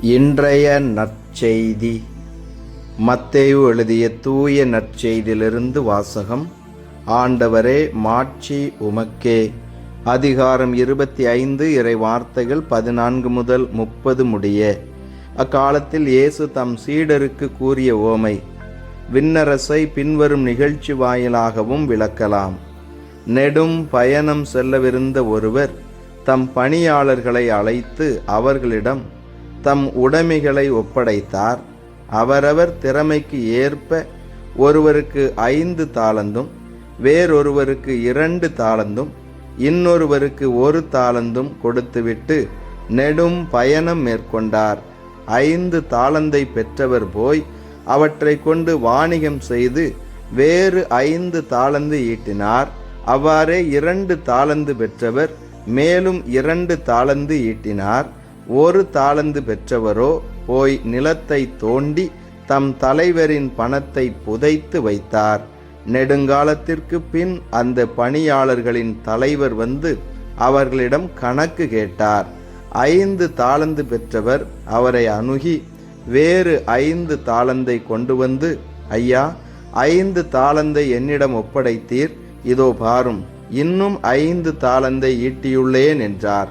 இன்றைய நற்செய்தி. மத்தேயு எழுதிய தூய நற்செய்தியிலிருந்து வாசகம். ஆண்டவரே மாட்சி உமக்கே. அதிகாரம் இருபத்தி ஐந்து இறை வார்த்தைகள் பதினான்கு முதல் முப்பது முடிய. அக்காலத்தில் இயேசு தம் சீடருக்கு கூறிய ஓமை விண்ணரசை பின்வரும் நிகழ்ச்சி வாயிலாகவும் விளக்கலாம். நெடும் பயணம் செல்லவிருந்த ஒருவர் தம் பணியாளர்களை அழைத்து அவர்களிடம் தம் உடைமைகளை ஒப்படைத்தார். அவரவர் திறமைக்கு ஏற்ப ஒருவருக்கு ஐந்து தாளந்தும் வேறொருவருக்கு இரண்டு தாளந்தும் இன்னொருவருக்கு ஒரு தாளந்தும் கொடுத்துவிட்டு நெடும் பயணம் மேற்கொண்டார். ஐந்து தாளந்தை பெற்றவர் போய் அவற்றை கொண்டு வாணிகம் செய்து வேறு ஐந்து தாளந்து ஈட்டினார். அவ்வாறே இரண்டு தாளந்து பெற்றவர் மேலும் இரண்டு தாளந்து ஈட்டினார். ஒரு தாளந்து பெற்றவரோ போய் நிலத்தை தோண்டி தம் தலைவரின் பணத்தை புதைத்து வைத்தார். நெடுங்காலத்திற்கு பின் அந்த பணியாளர்களின் தலைவர் வந்து அவர்களிடம் கணக்கு கேட்டார். ஐந்து தாளந்து பெற்றவர் அவரை அணுகி வேறு ஐந்து தாளந்தை கொண்டு வந்து ஐயா ஐந்து தாளந்தை என்னிடம் ஒப்படைத்தீர். இதோ பாரும் இன்னும் ஐந்து தாளந்தை ஈட்டியுள்ளேன் என்றார்.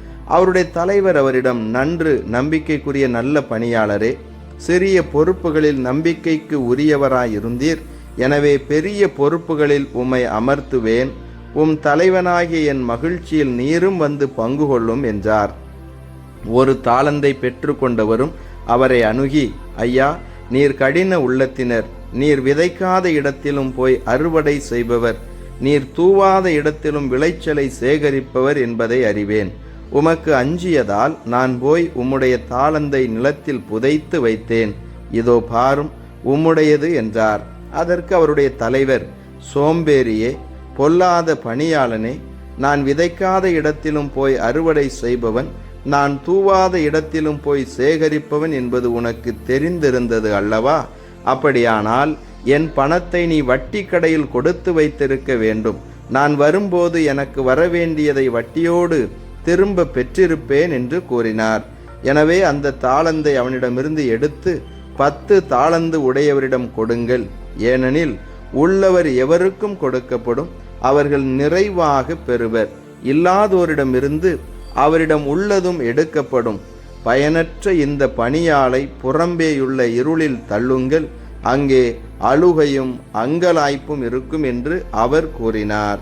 அவருடைய தலைவர் அவரிடம் நன்று நம்பிக்கைக்குரிய நல்ல பணியாளரே சிறிய பொறுப்புகளில் நம்பிக்கைக்கு உரியவராயிருந்தீர். எனவே பெரிய பொறுப்புகளில் உம்மை அமர்த்துவேன். உம் தலைவனாகிய என் மகிழ்ச்சியில் நீரும் வந்து பங்கு கொள்ளும் என்றார். ஒரு தாளந்தை பெற்றுக்கொண்டவரும் அவரை அணுகி ஐயா நீர் கடின உள்ளத்தினர். நீர் விதைக்காத இடத்திலும் போய் அறுவடை செய்பவர். நீர் தூவாத இடத்திலும் விளைச்சலை சேகரிப்பவர் என்பதை அறிவேன். உமக்கு அஞ்சியதால் நான் போய் உம்முடைய தாளந்தை நிலத்தில் புதைத்து வைத்தேன். இதோ பாரும் உம்முடையது என்றார். அதற்கு அவருடைய தலைவர் சோம்பேறியே பொல்லாத பணியாளனே நான் விதைக்காத இடத்திலும் போய் அறுவடை செய்பவன் நான் தூவாத இடத்திலும் போய் சேகரிப்பவன் என்பது உனக்கு தெரிந்திருந்தது அல்லவா? அப்படியானால் என் பணத்தை நீ வட்டி கடையில் கொடுத்து வைத்திருக்க வேண்டும். நான் வரும்போது எனக்கு வரவேண்டியதை வட்டியோடு திரும்ப பெற்றிருப்பேன் என்று கூறினார். எனவே அந்த தாளந்தை அவனிடமிருந்து எடுத்து பத்து தாளந்து உடையவரிடம் கொடுங்கள். ஏனெனில் உள்ளவர் எவருக்கும் கொடுக்கப்படும் அவர்கள் நிறைவாக பெறுவர். இல்லாதோரிடமிருந்து அவரிடம் உள்ளதும் எடுக்கப்படும். பயனற்ற இந்த பணியாளை புறம்பேயுள்ள இருளில் தள்ளுங்கள். அங்கே அழுகையும் அங்கலாய்ப்பும் இருக்கும் என்று அவர் கூறினார்.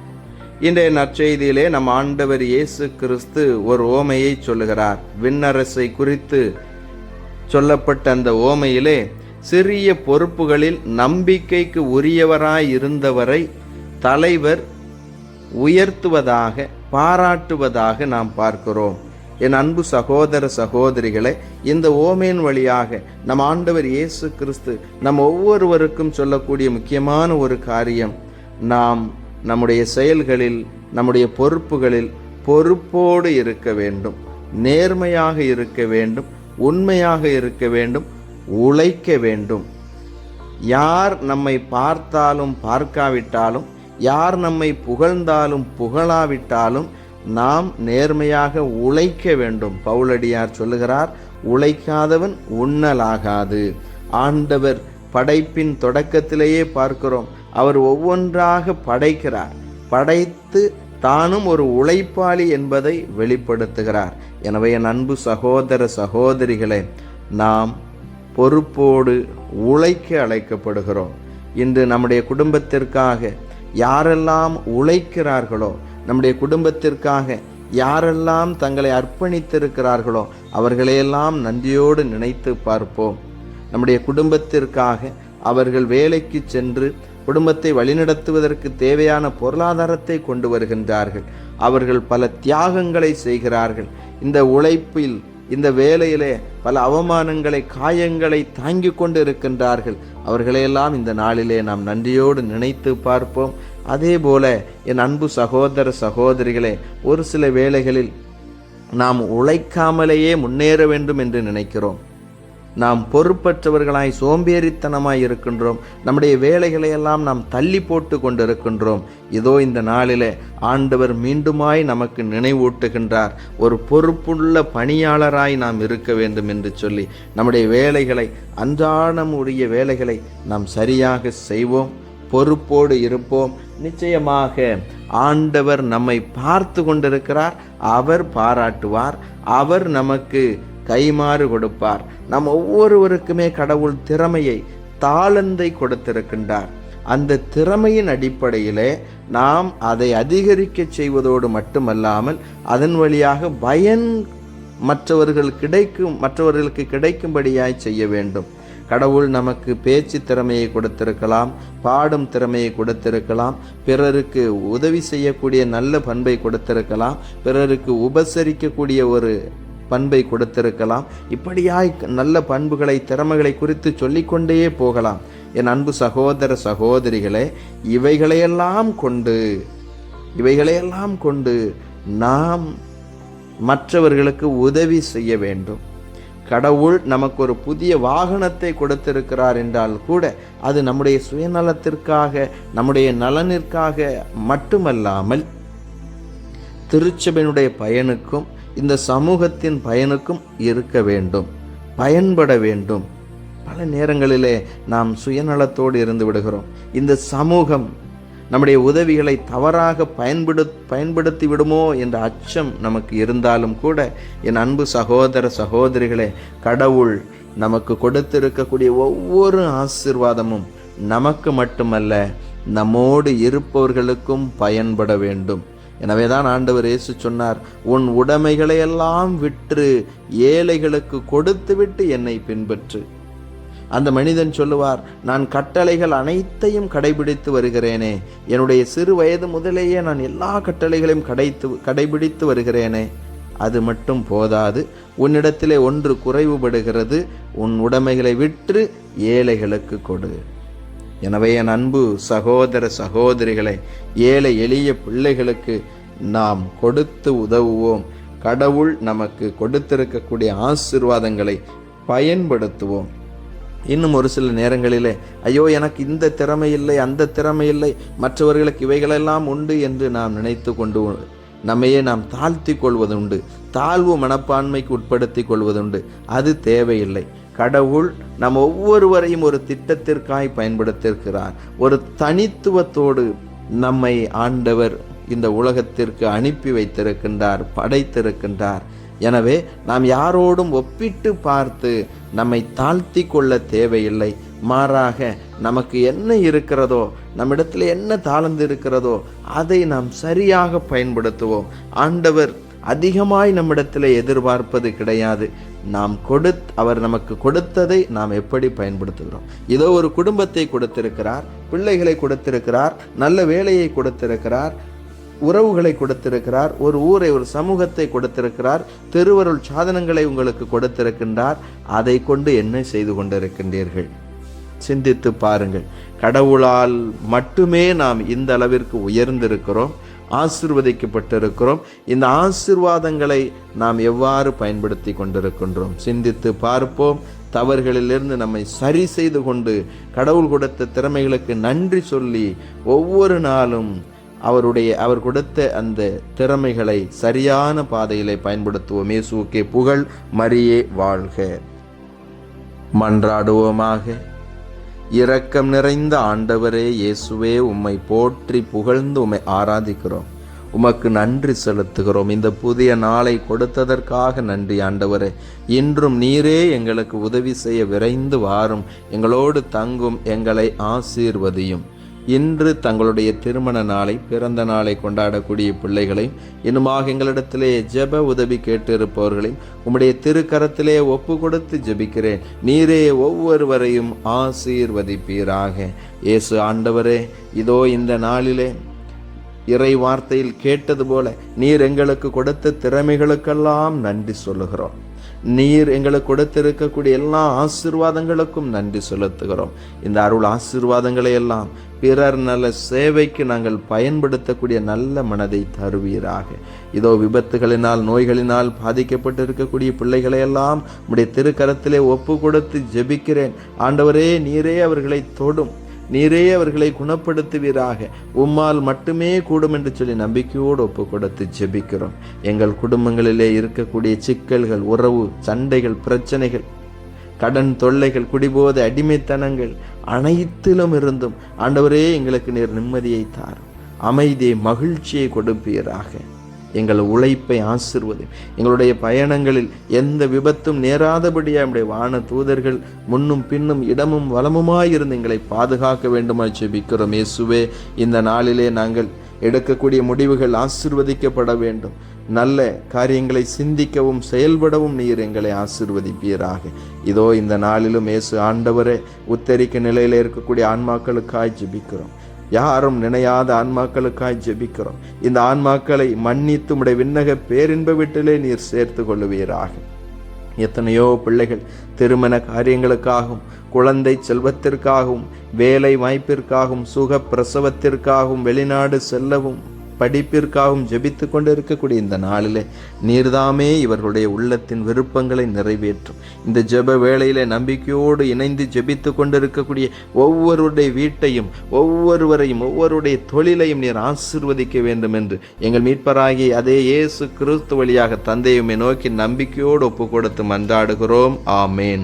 இன்றைய நற்செய்தியிலே நம் ஆண்டவர் இயேசு கிறிஸ்து ஒரு ஓமையை சொல்லுகிறார். விண்ணரசை குறித்து சொல்லப்பட்ட அந்த ஓமையிலே சிறிய பொறுப்புகளில் நம்பிக்கைக்கு உரியவராய் இருந்தவரை தலைவர் உயர்த்துவதாக பாராட்டுவதாக நாம் பார்க்கிறோம். என் அன்பு சகோதர சகோதரிகளை இந்த ஓமையின் வழியாக நம் ஆண்டவர் இயேசு கிறிஸ்து நம் ஒவ்வொருவருக்கும் சொல்லக்கூடிய முக்கியமான ஒரு காரியம் நாம் நம்முடைய செயல்களில் நம்முடைய பொறுப்புகளில் பொறுப்போடு இருக்க வேண்டும் நேர்மையாக இருக்க வேண்டும் உண்மையாக இருக்க வேண்டும் உழைக்க வேண்டும். யார் நம்மை பார்த்தாலும் பார்க்காவிட்டாலும் யார் நம்மை புகழ்ந்தாலும் புகழாவிட்டாலும் நாம் நேர்மையாக உழைக்க வேண்டும். பவுலடியார் சொல்லுகிறார் உழைக்காதவன் உண்ணலாகாது. ஆண்டவர் படைப்பின் தொடக்கத்திலேயே பார்க்கிறோம் அவர் ஒவ்வொன்றாக படைக்கிறார். படைத்து தானும் ஒரு உழைப்பாளி என்பதை வெளிப்படுத்துகிறார். எனவே என் அன்பு சகோதர சகோதரிகளே நாம் பொறுப்போடு உழைக்க அழைக்கப்படுகிறோம். இன்று நம்முடைய குடும்பத்திற்காக யாரெல்லாம் உழைக்கிறார்களோ நம்முடைய குடும்பத்திற்காக யாரெல்லாம் தங்களை அர்ப்பணித்திருக்கிறார்களோ அவர்களையெல்லாம் நன்றியோடு நினைத்து பார்ப்போம். நம்முடைய குடும்பத்திற்காக அவர்கள் வேலைக்கு சென்று குடும்பத்தை வழிநடத்துவதற்கு தேவையான பொருளாதாரத்தை கொண்டு வருகின்றார்கள். அவர்கள் பல தியாகங்களை செய்கிறார்கள். இந்த உழைப்பில் இந்த வேலையிலே பல அவமானங்களை காயங்களை தாங்கிக் கொண்டு இருக்கின்றார்கள். அவர்களையெல்லாம் இந்த நாளிலே நாம் நன்றியோடு நினைத்து பார்ப்போம். அதே போல என் அன்பு சகோதர சகோதரிகளே ஒரு சில வேளைகளில் நாம் உழைக்காமலேயே முன்னேற வேண்டும் என்று நினைக்கிறோம். நாம் பொறுப்பற்றவர்களாய் சோம்பேறித்தனமாய் இருக்கின்றோம். நம்முடைய வேலைகளை எல்லாம் நாம் தள்ளி போட்டு கொண்டிருக்கின்றோம். இதோ இந்த நாளிலே ஆண்டவர் மீண்டுமாய் நமக்கு நினைவூட்டுகின்றார். ஒரு பொறுப்புள்ள பணியாளராய் நாம் இருக்க வேண்டும் என்று சொல்லி நம்முடைய வேலைகளை அன்றாடமுடைய வேலைகளை நாம் சரியாக செய்வோம் பொறுப்போடு இருப்போம். நிச்சயமாக ஆண்டவர் நம்மை பார்த்து கொண்டிருக்கிறார் அவர் பாராட்டுவார் அவர் நமக்கு கைமாறு கொடுப்பார். நம் ஒவ்வொருவருக்குமே கடவுள் திறமையை தாளந்தை கொடுத்திருக்கின்றார். அந்த திறமையின் அடிப்படையிலே நாம் அதை அதிகரிக்க செய்வதோடு மட்டுமல்லாமல் அதன் வழியாக பயன் மற்றவர்கள் கிடைக்கும் மற்றவர்களுக்கு கிடைக்கும்படியாய் செய்ய வேண்டும். கடவுள் நமக்கு பேச்சு திறமையை கொடுத்திருக்கலாம் பாடும் திறமையை கொடுத்திருக்கலாம் பிறருக்கு உதவி செய்யக்கூடிய நல்ல பண்பை கொடுத்திருக்கலாம் பிறருக்கு உபசரிக்கக்கூடிய ஒரு பண்பை கொடுத்திருக்கலாம். இப்படியாய் நல்ல பண்புகளை திறமைகளை குறித்து சொல்லிக்கொண்டே போகலாம். என் அன்பு சகோதர சகோதரிகளே இவைகளையெல்லாம் கொண்டு இவைகளையெல்லாம் கொண்டு நாம் மற்றவர்களுக்கு உதவி செய்ய வேண்டும். கடவுள் நமக்கு ஒரு புதிய வாகனத்தை கொடுத்திருக்கிறார் என்றால் கூட அது நம்முடைய சுயநலத்திற்காக நம்முடைய நலனிற்காக மட்டுமல்லாமல் திருச்சபையினுடைய பயனுக்கும் இந்த சமூகத்தின் பயனுக்கும் இருக்க வேண்டும் பயன்பட வேண்டும். பல நேரங்களிலே நாம் சுயநலத்தோடு இருந்து விடுகிறோம். இந்த சமூகம் நம்முடைய உதவிகளை தவறாக பயன்படு பயன்படுத்தி விடுமோ என்ற அச்சம் நமக்கு இருந்தாலும் கூட என் அன்பு சகோதர சகோதரிகளே கடவுள் நமக்கு கொடுத்திருக்கக்கூடிய ஒவ்வொரு ஆசிர்வாதமும் நமக்கு மட்டுமல்ல நம்மோடு இருப்பவர்களுக்கும் பயன்பட வேண்டும். எனவே தான் ஆண்டவர் இயேசு சொன்னார் உன் உடைமைகளை எல்லாம் விற்று ஏழைகளுக்கு கொடுத்துவிட்டு என்னை பின்பற்று. அந்த மனிதன் சொல்லுவார் நான் கட்டளைகள் அனைத்தையும் கடைபிடித்து வருகிறேனே. என்னுடைய சிறு வயது முதலேயே நான் எல்லா கட்டளைகளையும் கடைத்து கடைபிடித்து வருகிறேனே. அது மட்டும் போதாது உன்னிடத்திலே ஒன்று குறைவுபடுகிறது. உன் உடைமைகளை விற்று ஏழைகளுக்கு கொடு. எனவே என் அன்பு சகோதர சகோதரிகளை ஏழை எளிய பிள்ளைகளுக்கு நாம் கொடுத்து உதவுவோம். கடவுள் நமக்கு கொடுத்திருக்கக்கூடிய ஆசிர்வாதங்களை பயன்படுத்துவோம். இன்னும் ஒரு சில நேரங்களிலே ஐயோ எனக்கு இந்த திறமை இல்லை அந்த திறமை இல்லை மற்றவர்களுக்கு இவைகளெல்லாம் உண்டு என்று நாம் நினைத்து கொண்டு நம்மையே நாம் தாழ்த்தி கொள்வதுண்டு. தாழ்வு மனப்பான்மைக்கு உட்படுத்தி கொள்வதுண்டு. அது தேவையில்லை. கடவுள் நம் ஒவ்வொருவரையும் ஒரு திட்டத்திற்காய் பயன்படுத்தியிருக்கிறார். ஒரு தனித்துவத்தோடு நம்மை ஆண்டவர் இந்த உலகத்திற்கு அனுப்பி வைத்திருக்கின்றார் படைத்திருக்கின்றார். எனவே நாம் யாரோடும் ஒப்பிட்டு பார்த்து நம்மை தாழ்த்தி கொள்ள தேவையில்லை. மாறாக நமக்கு என்ன இருக்கிறதோ நம்மிடத்தில் என்ன தாழ்ந்து இருக்கிறதோ அதை நாம் சரியாக பயன்படுத்துவோம். ஆண்டவர் அதிகமாய் நம்மிடத்தில் எதிர்பார்ப்பது கிடையாது. நாம் கொடுத் அவர் நமக்கு கொடுத்ததை நாம் எப்படி பயன்படுத்துகிறோம்? இதோ ஒரு குடும்பத்தை கொடுத்திருக்கிறார் பிள்ளைகளை கொடுத்திருக்கிறார் நல்ல வேலையை கொடுத்திருக்கிறார் உறவுகளை கொடுத்திருக்கிறார் ஒரு ஊரை ஒரு சமூகத்தை கொடுத்திருக்கிறார் திருவருள் சாதனங்களை உங்களுக்கு கொடுத்திருக்கின்றார் அதை கொண்டு என்ன செய்து கொண்டிருக்கின்றீர்கள்? சிந்தித்து பாருங்கள். கடவுளால் மட்டுமே நாம் இந்த அளவிற்கு உயர்ந்திருக்கிறோம். ஆசிர்வதிக்கப்பட்டிருக்கிறோம். இந்த ஆசிர்வாதங்களை நாம் எவ்வாறு பயன்படுத்தி கொண்டிருக்கின்றோம்? சிந்தித்து பார்ப்போம். தவறுகளிலிருந்து நம்மை சரி செய்து கொண்டு கடவுள் கொடுத்த திறமைகளுக்கு நன்றி சொல்லி ஒவ்வொரு நாளும் அவருடைய அவர் கொடுத்த அந்த திறமைகளை சரியான பாதையிலே பயன்படுத்துவோம். இயேசுக்கே புகழ் மரியே வாழ்க. மன்றாடுவோமாக. இரக்கம் நிறைந்த ஆண்டவரே இயேசுவே உம்மை போற்றி புகழ்ந்து உம்மை ஆராதிக்கிறோம். உமக்கு நன்றி செலுத்துகிறோம். இந்த புதிய நாளை கொடுத்ததற்காக நன்றி ஆண்டவரே. இன்றும் நீரே எங்களுக்கு உதவி செய்ய விரைந்து வாரும். எங்களோடு தங்கும் எங்களை ஆசீர்வதியும். இன்று தங்களுடைய திருமண நாளை பிறந்த நாளை கொண்டாடக்கூடிய பிள்ளைகளையும் இன்னுமாக எங்களிடத்திலே ஜெப உதவி கேட்டிருப்பவர்களையும் உம்முடைய திருக்கரத்திலே ஒப்பு கொடுத்து ஜெபிக்கிறேன். நீரே ஒவ்வொருவரையும் ஆசீர்வதிப்பீராக. இயேசு ஆண்டவரே இதோ இந்த நாளிலே இறை வார்த்தையில் கேட்டது போல நீர் எங்களுக்கு கொடுத்த திறமைகளுக்கெல்லாம் நன்றி சொல்லுகிறோம். நீர் எங்களுக்கு கொடுத்திருக்கக்கூடிய எல்லா ஆசீர்வாதங்களுக்கும் நன்றி செலுத்துகிறோம். இந்த அருள் ஆசீர்வாதங்களை எல்லாம் பிறர் நல்ல சேவைக்கு நாங்கள் பயன்படுத்தக்கூடிய நல்ல மனதை தருவீராக. இதோ விபத்துகளினால் நோய்களினால் பாதிக்கப்பட்டு இருக்கக்கூடிய பிள்ளைகளை எல்லாம் உடைய திருக்கரத்திலே ஒப்பு கொடுத்து ஜெபிக்கிறேன். ஆண்டவரே நீரே அவர்களை தொடும். நீரே அவர்களை குணப்படுத்துவீராக. உம்மால் மட்டுமே கூடும் என்று சொல்லி நம்பிக்கையோடு ஒப்பு கொடுத்து ஜெபிக்கிறோம். எங்கள் குடும்பங்களிலே இருக்கக்கூடிய சிக்கல்கள் உறவு சண்டைகள் பிரச்சனைகள் கடன் தொல்லைகள் குடிபோத அடிமைத்தனங்கள் அனைத்திலும் இருந்தும் ஆண்டவரே எங்களுக்கு நீர் நிம்மதியை தாரும். அமைதியை மகிழ்ச்சியை கொடுப்பீராக. எங்கள் உழைப்பை ஆசிர்வதையும். எங்களுடைய பயணங்களில் எந்த விபத்தும் நேராதபடியாக நம்முடைய வான தூதர்கள் முன்னும் பின்னும் இடமும் வளமுமாயிருந்து எங்களை பாதுகாக்க வேண்டுமாய் ஜெபிக்கிறோம். இயேசுவே இந்த நாளிலே நாங்கள் எடுக்கக்கூடிய முடிவுகள் ஆசிர்வதிக்கப்பட வேண்டும். நல்ல காரியங்களை சிந்திக்கவும் செயல்படவும் நீர் எங்களை ஆசிர்வதிப்பீராக. இதோ இந்த நாளிலும் இயேசு ஆண்டவரே உத்தரிக்க நிலையில் இருக்கக்கூடிய ஆன்மாக்களுக்காய் ஜெபிக்கிறோம். யாரும் நினையாத ஆன்மாக்களுக்காய் ஜெபிக்கிறோம். இந்த ஆன்மாக்களை மன்னித்து உடைய விண்ணக பேரின்ப வீட்டிலே நீர் சேர்த்து கொள்ளுவீராக. எத்தனையோ பிள்ளைகள் திருமண காரியங்களுக்காகவும் குழந்தை செல்வத்திற்காகவும் வேலை வாய்ப்பிற்காகவும் சுக பிரசவத்திற்காகவும் வெளிநாடு செல்லவும் படிப்பிற்காகவும் ஜெபித்து கொண்டு இருக்கக்கூடிய இந்த நாளிலே நீர்தாமே இவர்களுடைய உள்ளத்தின் விருப்பங்களை நிறைவேற்றும். இந்த ஜெப வேளையிலே நம்பிக்கையோடு இணைந்து ஜெபித்து கொண்டிருக்கக்கூடிய ஒவ்வொருடைய வீட்டையும் ஒவ்வொருவரையும் ஒவ்வொருடைய தொழிலையும் நீர் ஆசிர்வதிக்க வேண்டும் என்று எங்கள் மீட்பராகி அதே இயேசு கிறிஸ்து வழியாக தந்தையுமே நோக்கி நம்பிக்கையோடு ஒப்பு கொடுத்து மன்றாடுகிறோம். ஆமேன்.